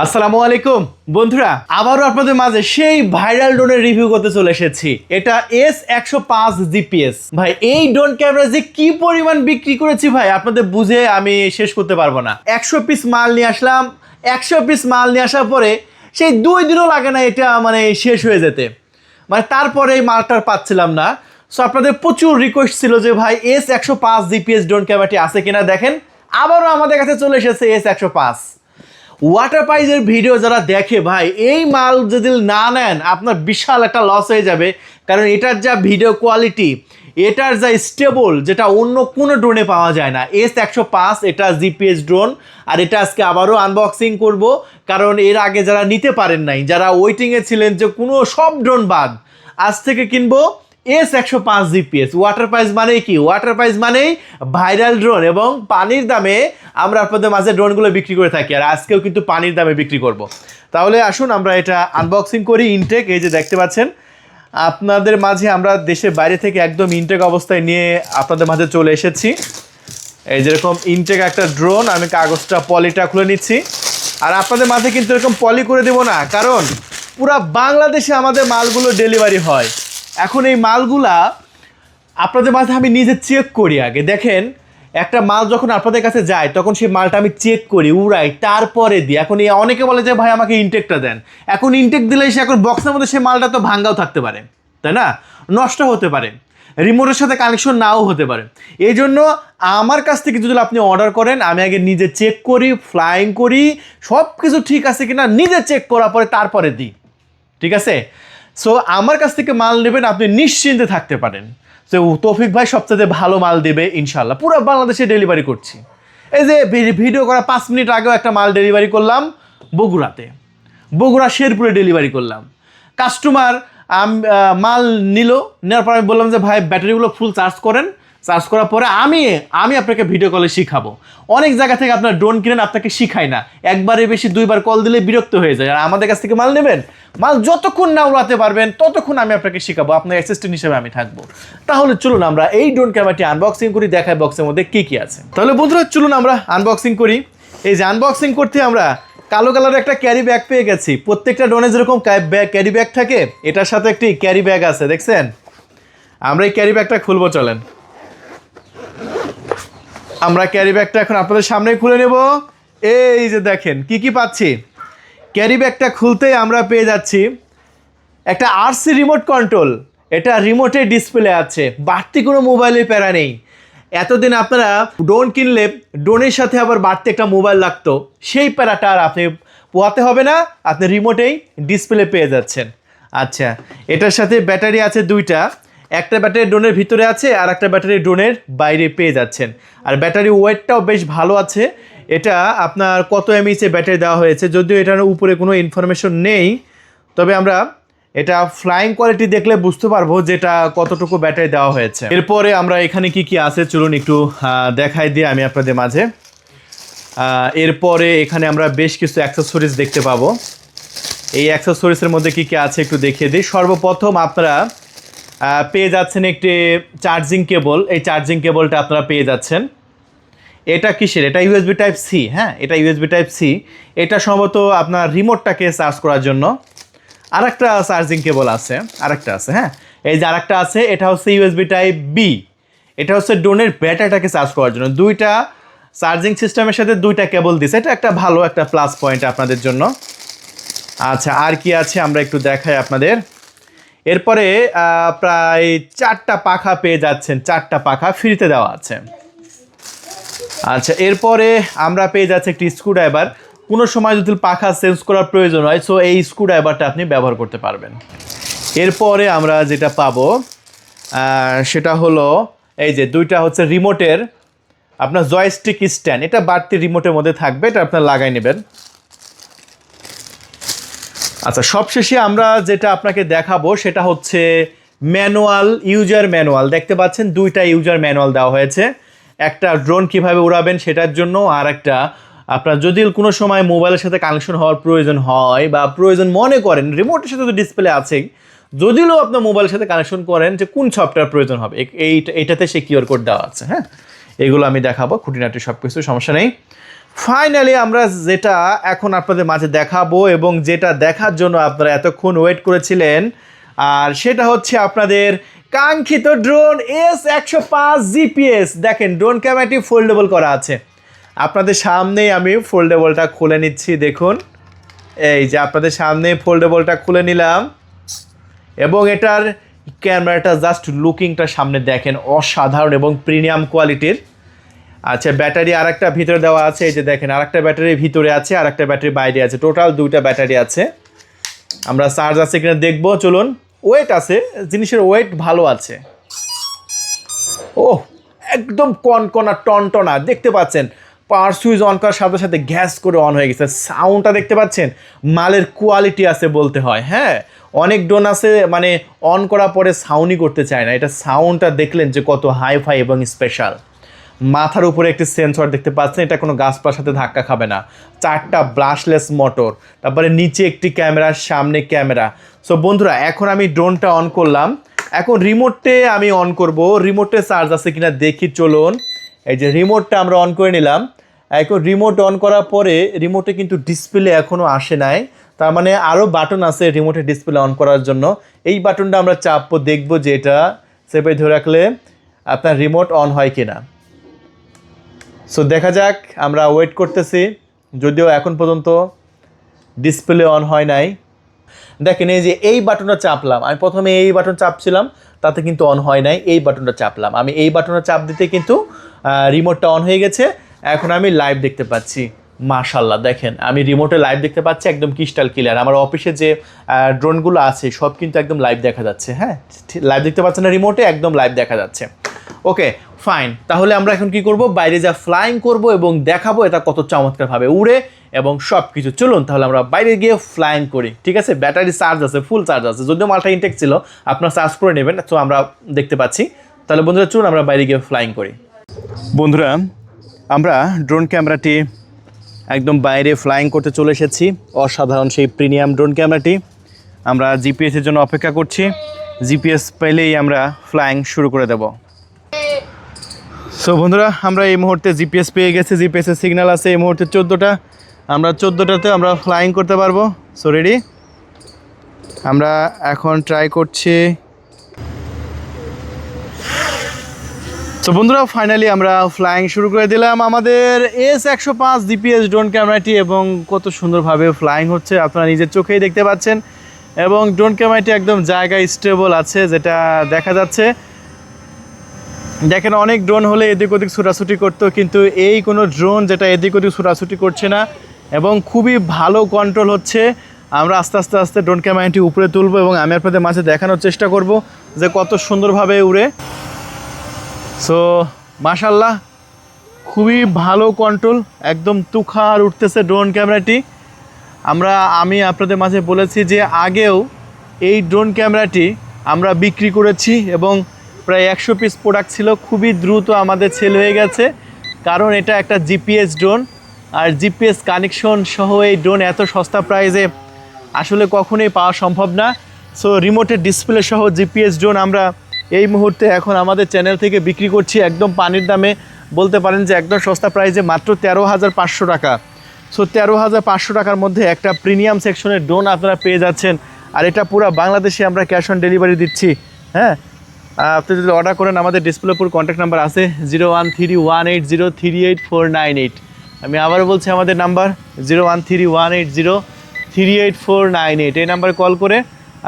আসসালামু আলাইকুম। বন্ধুরা, আবারও আপনাদের মাঝে সেই ভাইরাল ড্রোনের রিভিউ করতে চলে এসেছি। এটা এস একশো পাঁচ জিপিএস ভাই, এই ড্রোন ক্যামেরা যে কি পরিমাণ বিক্রি করেছি ভাই, আপনাদের বুঝে আমি শেষ করতে পারব না। একশো পিস মাল নিয়ে আসলাম। একশো পিস মাল নিয়ে আসার পরে সেই দুই দিনও লাগে না এটা মানে শেষ হয়ে যেতে। মানে তারপরে এই মালটার পাচ্ছিলাম না। সো আপনাদের প্রচুর রিকোয়েস্ট ছিল যে, ভাই এস একশো পাঁচ জিপিএস ড্রোন ক্যামেরাটি আছে কিনা? দেখেন, আবারও আমাদের কাছে চলে এসেছে এস একশো পাঁচ। ওয়াটার প্রাইজের ভিডিও যারা দেখে ভাই, এই মাল যদি না নেন, আপনার বিশাল একটা লস হয়ে যাবে। কারণ এটার যা ভিডিও কোয়ালিটি এটার যা স্টেবল যেটা অন্য কোনো ড্রোনে পাওয়া যায় না। এস একশো পাঁচ, এটা জিপিএস ড্রোন আর এটা আজকে আবারও আনবক্সিং করব। কারণ এর আগে যারা নিতে পারেন নাই, যারা ওয়েটিংয়ে ছিলেন যে কোনো সব ড্রোন বাদ, আজ থেকে কিনবো। এস একশো পাঁচ জিপিএস ওয়াটার প্রাইস মানেই কি? ওয়াটার প্রাইস মানেই ভাইরাল ড্রোন এবং পানির দামে আমরা আপনাদের মাঝে ড্রোনগুলো বিক্রি করে থাকি। আর আজকেও কিন্তু পানির দামে বিক্রি করব। তাহলে আসুন, আমরা এটা আনবক্সিং করি ইনটেক এই যে দেখতে পাচ্ছেন, আপনাদের মাঝে আমরা দেশের বাইরে থেকে একদম ইনটেক অবস্থায় নিয়ে আপনাদের মাঝে চলে এসেছি। এই যেরকম ইনটেক একটা ড্রোন আমি কাগজটা পলিটা খুলে নিচ্ছি। আর আপনাদের মাঝে কিন্তু এরকম পলি করে দেবো না, কারণ পুরা বাংলাদেশে আমাদের মালগুলো ডেলিভারি হয়। এখন এই মালগুলা আপনাদের মাঝে আমি নিজে চেক করি আগে। দেখেন, একটা মাল যখন আপনাদের কাছে যায়, তখন সেই মালটা আমি চেক করি, উড়াই, তারপরে দিই। এখন এই অনেকে বলে যে, ভাই, আমাকে ইনটেকটা দেন। এখন ইনটেক দিলে সে এখন বক্সের মধ্যে সেই মালটা তো ভাঙ্গাও থাকতে পারে, তাই না? নষ্ট হতে পারে। রিমোটের সাথে কানেকশন নাও হতে পারে। এই জন্য আমার কাছ থেকে যদি আপনি অর্ডার করেন, আমি আগে নিজে চেক করি ফ্লাইং করি সব কিছু ঠিক আছে কিনা, নিজে চেক করার পরে তারপরে দিই। ঠিক আছে? সো আমার কাছ থেকে মাল নেবেন, আপনি নিশ্চিন্তে থাকতে পারেন। তো তৌফিক ভাই সবচেয়ে ভালো মাল দেবে ইনশাল্লাহ পুরো বাংলাদেশে ডেলিভারি করছি। এই যে ভিডিও করা পাঁচ মিনিট আগেও একটা মাল ডেলিভারি করলাম, বগুড়াতে। বগুড়া শেরপুরে ডেলিভারি করলাম। কাস্টমার মাল নিল, নেওয়ার পর আমি বললাম যে, ভাই ব্যাটারিগুলো ফুল চার্জ করেন। চার্জ করার পরে আমি আমি আপনাকে ভিডিও কলে শিখাবো। অনেক জায়গা থেকে আপনার ড্রোন কিনেন, আপনাকে শিখাই না। একবারে বেশি, দুইবার কল দিলে বিরক্ত হয়ে যায়। আর আমাদের কাছ থেকে মাল নেবেন? মাল যতক্ষণ না উড়াতে পারবেন, ততক্ষণ আমি আপনাকে শিখাবো। আপনার অ্যাসিস্ট্যান্ট হিসেবে আমি থাকব। তাহলে চলুন আমরা এই ড্রোন ক্যামেরাটি আনবক্সিং করি, দেখাই বক্সের মধ্যে কী কী আছে। তাহলে বন্ধুরা, চলুন আমরা আনবক্সিং করি। এই যে আনবক্সিং করতে আমরা কালো কালারের একটা ক্যারি ব্যাগ পেয়ে গেছি। প্রত্যেকটা ড্রোনে যেরকম ক্যারি ব্যাগ থাকে, এটার সাথে একটি ক্যারি ব্যাগ আছে, দেখছেন? আমরা এই ক্যারি ব্যাগটা খুলবো, চলেন। আমরা ক্যারি ব্যাগটা এখন আপনাদের সামনে খুলে নেব। এই যে দেখেন, কি কি পাচ্ছি? ক্যারি ব্যাগটা খুলতেই আমরা পেয়ে যাচ্ছি একটা আরসি রিমোট কন্ট্রোল এটা রিমোটে ডিসপ্লে আছে, বাড়তি কোনো মোবাইলের প্যারা নেই। এতদিন আপনারা ড্রোন কিনলে ড্রোনের সাথে আবার বাড়তি একটা মোবাইল লাগতো, সেই প্যারাটা আর আপনি পোয়াতে হবে না, আপনি রিমোটেই ডিসপ্লে পেয়ে যাচ্ছেন। আচ্ছা এটার সাথে ব্যাটারি আছে দুইটা। একটা ব্যাটারি ড্রোনের ভিতরে আছে আর একটা ব্যাটারি ড্রোনের বাইরে পেয়ে যাচ্ছেন। আর ব্যাটারি ওয়েটটাও বেশ ভালো আছে। এটা আপনার কত এমএইচে ব্যাটারি দেওয়া হয়েছে যদিও এটার উপরে কোনো ইনফরমেশন নেই। তবে আমরা এটা ফ্লাইং কোয়ালিটি দেখলে বুঝতে পারব যেটা কতটুকু ব্যাটারি দেওয়া হয়েছে। এরপরে আমরা এখানে কি কি আছে চলুন একটু দেখাই দিই আমি আপনাদের মাঝে। এরপরে এখানে আমরা বেশ কিছু অ্যাক্সেসরিজ দেখতে পাবো। এই অ্যাক্সেসরিজের মধ্যে কি কি আছে একটু দেখিয়ে দিই। সর্বপ্রথম আপনারা পেয়ে যাচ্ছেন একটি চার্জিং কেবল। এই চার্জিং কেবলটা আপনারা পেয়ে যাচ্ছেন। এটা কিসের? এটা ইউএসবি টাইপ সি হ্যাঁ? এটা ইউএসবি টাইপ সি এটা সম্ভবত আপনার রিমোটটাকে চার্জ করার জন্য। আরেকটা চার্জিং কেবল আছে, আরেকটা আছে হ্যাঁ? এই যে আরেকটা আছে, এটা হচ্ছে ইউএসবি টাইপ বি এটা হচ্ছে ড্রোনের ব্যাটারিটাকে চার্জ করার জন্য। দুইটা চার্জিং সিস্টেমের সাথে দুইটা কেবল দিছে। এটা একটা ভালো একটা প্লাস পয়েন্ট আপনাদের জন্য। আচ্ছা আর কি আছে? আমরা একটু দেখাই আপনাদের। এরপরে প্রায় চারটা পাখা পেয়ে যাচ্ছেন, চারটা পাখা ফ্রিতে দেওয়া আছে। আচ্ছা এরপরে আমরা পেয়ে যাচ্ছি একটি স্ক্রুড্রাইভার। কোনো সময় যদি পাখা চেঞ্জ করার প্রয়োজন হয় সো এই স্ক্রুড্রাইভারটা আপনি ব্যবহার করতে পারবেন। এরপরে আমরা যেটা পাবো সেটা হলো, এই যে দুইটা হচ্ছে রিমোটের, আপনার জয়স্টিক স্ট্যান্ড এটা বাড়তি রিমোটের মধ্যে থাকবে, এটা আপনার লাগাই নেবেন। আচ্ছা সবশেষে আমরা যেটা আপনাকে দেখাবো সেটা হচ্ছে ম্যানুয়াল, ইউজার ম্যানুয়াল। দেখতে পাচ্ছেন দুইটা ইউজার ম্যানুয়াল দেওয়া হয়েছে। একটা ড্রোন কীভাবে উড়াবেন সেটার জন্য, আর একটা আপনার যদি কোনো সময় মোবাইলের সাথে কানেকশন হওয়ার প্রয়োজন হয় বা প্রয়োজন মনে করেন রিমোটের সাথে তো ডিসপ্লে আছেই যদিও আপনার মোবাইলের সাথে কানেকশন করেন যে কোন সফটওয়্যার প্রয়োজন হবে। এই এইটাতে সে কিউআর কোড দেওয়া আছে হ্যাঁ? এগুলো আমি দেখাবো, খুঁটিনাটি সব কিছু সমস্যা নেই। ফাইনালি আমরা যেটা এখন আপনাদের মাঝে দেখাবো এবং যেটা দেখার জন্য আপনারা এতক্ষণ ওয়েট করেছিলেন, আর সেটা হচ্ছে আপনাদের কাঙ্ক্ষিত ড্রোন এস একশো পাঁচ জিপিএস দেখেন ড্রোন ক্যামেরাটি ফোল্ডেবল করা আছে। আপনাদের সামনেই আমি ফোল্ডেবলটা খুলে নিচ্ছি, দেখুন। এই যে আপনাদের সামনে ফোল্ডেবলটা খুলে নিলাম। এবং এটার ক্যামেরাটা জাস্ট লুকিংটা সামনে দেখেন, অসাধারণ এবং প্রিমিয়াম কোয়ালিটির আচ্ছা ব্যাটারি আরেকটা ভিতরে দেওয়া আছে, এই যে দেখেন, আরেকটা ব্যাটারি ভিতরে আছে আর একটা ব্যাটারি বাইরে আছে। টোটাল দুইটা ব্যাটারি আছে। আমরা চার্জ আছে কিনা দেখব, চলুন। ওয়েট আছে, জিনিসের ওয়েট ভালো আছে। ও একদম কনকনা, টনটনা, দেখতে পাচ্ছেন। পাওয়ার সুইচ অন করার সাথে সাথে গ্যাস করে অন হয়ে গেছে। সাউন্ডটা দেখতে পাচ্ছেন? মালের কোয়ালিটি আছে বলতে হয় হ্যাঁ? অনেক ডোন আছে মানে অন করার পরে সাউন্ডই করতে চায় না। এটা সাউন্ডটা দেখলেন যে কত হাই ফাই এবং স্পেশাল মাথার উপরে একটি সেন্সর দেখতে পাচ্ছেন, এটা কোনো গাছপার সাথে ধাক্কা খাবে না। চারটা ব্রাশলেস মোটর তারপরে নিচে একটি ক্যামেরা সামনে ক্যামেরা সো বন্ধুরা, এখন আমি ড্রোনটা অন করলাম। এখন রিমোটে আমি অন করব। রিমোটে চার্জ আছে কিনা দেখি, চলুন। এই যে রিমোটটা আমরা অন করে নিলাম। এখন রিমোট অন করার পরে রিমোটে কিন্তু ডিসপ্লে এখনও আসে নাই। তার মানে আরও বাটন আছে রিমোটে ডিসপ্লে অন করার জন্য। এই বাটনটা আমরা চাপবো, দেখব যে এটা সেপে ধরে রাখলে আপনার রিমোট অন হয় কিনা। সো দেখা যাক, আমরা ওয়েট করতেছি। যদিও এখন পর্যন্ত ডিসপ্লে অন হয় নাই। দেখেন, এই যে এই বাটনটা চাপলাম। আমি প্রথমে এই বাটন চাপছিলাম, তাতে কিন্তু অন হয় নাই। এই বাটনটা চাপলাম। আমি এই বাটনটা চাপ দিতে কিন্তু রিমোটটা অন হয়ে গেছে। এখন আমি লাইভ দেখতে পাচ্ছি। মাশাল্লাহ দেখেন, আমি রিমোটে লাইভ দেখতে পাচ্ছি, একদম ক্রিস্টাল ক্লিয়ার আমার অফিসে যে ড্রোনগুলো আছে, সব কিন্তু একদম লাইভ দেখা যাচ্ছে হ্যাঁ? লাইভ দেখতে পাচ্ছেন না রিমোটে একদম লাইভ দেখা যাচ্ছে। ওকে ফাইন তাহলে আমরা এখন কি করব? বাইরে যা ফ্লাইং করব এবং দেখাবো, এটা কত চমৎকারভাবে উড়ে এবং সব কিছু চলুন, তাহলে আমরা বাইরে গিয়ে ফ্লাইং করি, ঠিক আছে? ব্যাটারি চার্জ আছে ফুল চার্জ আছে। যদিও মালটা ইনটেক ছিল, আপনারা চার্জ করে নেবেন, তো আমরা দেখতে পাচ্ছি। তাহলে বন্ধুরা, চলুন, আমরা বাইরে গিয়ে ফ্লাইং করি। বন্ধুরা, আমরা ড্রোন ক্যামেরাটি একদম বাইরে ফ্লাইং করতে চলে এসেছি, অসাধারণ সেই প্রিমিয়াম ড্রোন ক্যামেরাটি আমরা জিপিএসের জন্য অপেক্ষা করছি। জিপিএস পেলেই আমরা ফ্লাইং শুরু করে দেব। সো বন্ধুরা, আমরা এই মুহূর্তে জিপিএস পেয়ে গেছি। জিপিএসের সিগন্যাল আছে এই মুহূর্তে চোদ্দোটা। আমরা চোদ্দোটাতে আমরা ফ্লাইং করতে পারব। সো রেডি আমরা এখন ট্রাই করছি। তো বন্ধুরা ফাইনালি আমরা ফ্লাইং শুরু করে দিলাম। আমাদের এস একশো পাঁচ জিপিএস ড্রোন ক্যামেরাটি এবং কত সুন্দরভাবে ফ্লাইং হচ্ছে, আপনারা নিজের চোখেই দেখতে পাচ্ছেন। এবং ড্রোন ক্যামেরাটি একদম জায়গায় স্টেবল আছে, যেটা দেখা যাচ্ছে। দেখেন অনেক ড্রোন হলে এদিক ওদিক ছুটাছুটি করতো, কিন্তু এই কোনো ড্রোন যেটা এদিক ওদিক ছুটাছুটি করছে না এবং খুবই ভালো কন্ট্রোল হচ্ছে। আমরা আস্তে আস্তে আস্তে ড্রোন ক্যামেরাটি উপরে তুলবো এবং আমি আপনাদের মাঝে দেখানোর চেষ্টা করব যে কত সুন্দরভাবে উড়ে। সো মাশাল্লাহ খুবই ভালো কন্ট্রোল একদম তুখার উঠতেছে ড্রোন ক্যামেরাটি আমরা, আমি আপনাদের মাঝে বলেছি যে আগেও এই ড্রোন ক্যামেরাটি আমরা বিক্রি করেছি এবং প্রায় একশো পিস প্রোডাক্ট ছিল, খুবই দ্রুত আমাদের সেল হয়ে গেছে। কারণ এটা একটা জিপিএস ড্রোন আর জিপিএস কানেকশন সহ এই ড্রোন এত সস্তা প্রাইজে আসলে কখনোই পাওয়া সম্ভব না। সো রিমোটের ডিসপ্লে সহ জিপিএস ড্রোন আমরা এই মুহূর্তে এখন আমাদের চ্যানেল থেকে বিক্রি করছি একদম পানির দামে। বলতে পারেন যে একদম সস্তা প্রাইজে মাত্র তেরো হাজার পাঁচশো টাকা। সো তেরো হাজার পাঁচশো টাকার মধ্যে একটা প্রিমিয়াম সেকশনের ড্রোন আপনারা পেয়ে যাচ্ছেন। আর এটা পুরো বাংলাদেশে আমরা ক্যাশ অন ডেলিভারি দিচ্ছি হ্যাঁ? আপনি যদি অর্ডার করেন, আমাদের ডিসপ্লেপুর কন্ট্যাক্ট নাম্বার আছে zero one three one eight zero three eight four nine eight আমি আবারও বলছি, আমাদের number zero one three one eight zero three eight four nine eight এই নাম্বারে কল করে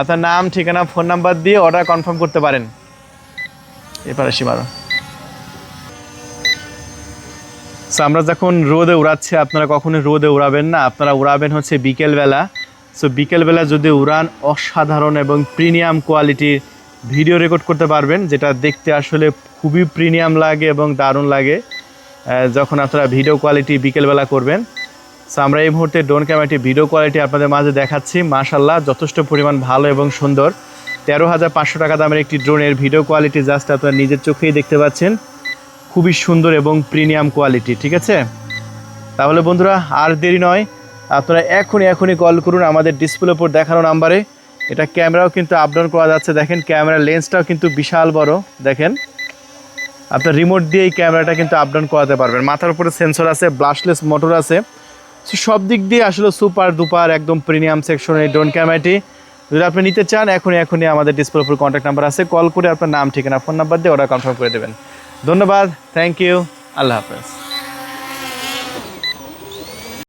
আপনার নাম, ঠিকানা ফোন নাম্বার দিয়ে অর্ডার কনফার্ম করতে পারেন। এপারে সীমারো সো আমরা যখন রোদে উড়াচ্ছি, আপনারা কখনোই রোদে উড়াবেন না। আপনারা উড়াবেন হচ্ছে বিকেলবেলা। সো বিকেলবেলা যদি উড়ান অসাধারণ এবং প্রিমিয়াম কোয়ালিটির ভিডিও রেকর্ড করতে পারবেন, যেটা দেখতে আসলে খুবই প্রিমিয়াম লাগে এবং দারুণ লাগে। যখন আপনারা ভিডিও কোয়ালিটি বিকেলবেলা করবেন। সো আমরা এই মুহূর্তে ড্রোন ক্যামেরাটি ভিডিও কোয়ালিটি আপনাদের মাঝে দেখাচ্ছি। মাশাল্লাহ যথেষ্ট পরিমাণ ভালো এবং সুন্দর। তেরো হাজার পাঁচশো টাকা দামের একটি ড্রোনের ভিডিও কোয়ালিটি জাস্ট আপনারা নিজের চোখেই দেখতে পাচ্ছেন। খুবই সুন্দর এবং প্রিমিয়াম কোয়ালিটি ঠিক আছে? তাহলে বন্ধুরা, আর দেরি নয়, আপনারা এখনই এখনই কল করুন আমাদের ডিসপ্লে উপর দেখানো নাম্বারে এটা ক্যামেরাও কিন্তু আপডাউন করা যাচ্ছে। দেখেন, ক্যামেরার লেন্সটাও কিন্তু বিশাল বড়। দেখেন, আপনার রিমোট দিয়ে এই ক্যামেরাটা কিন্তু আপ ডাউন করাতে পারবেন। মাথার উপরে সেন্সর আছে ব্লাশলেস মোটর আছে। সব দিক দিয়ে আসলে সুপার দুপার একদম প্রিমিয়াম সেকশনের এই ড্রোন ক্যামেরাটি যদি আপনি নিতে চান, এখনই এখনই আমাদের ডিসপ্লে উপর কন্ট্যাক্ট নাম্বার আছে। কল করে আপনার নাম, ঠিকানা ফোন নাম্বার দিয়ে অর্ডার কনফার্ম করে দেবেন। ধন্যবাদ থ্যাংক ইউ আল্লাহ হাফেজ।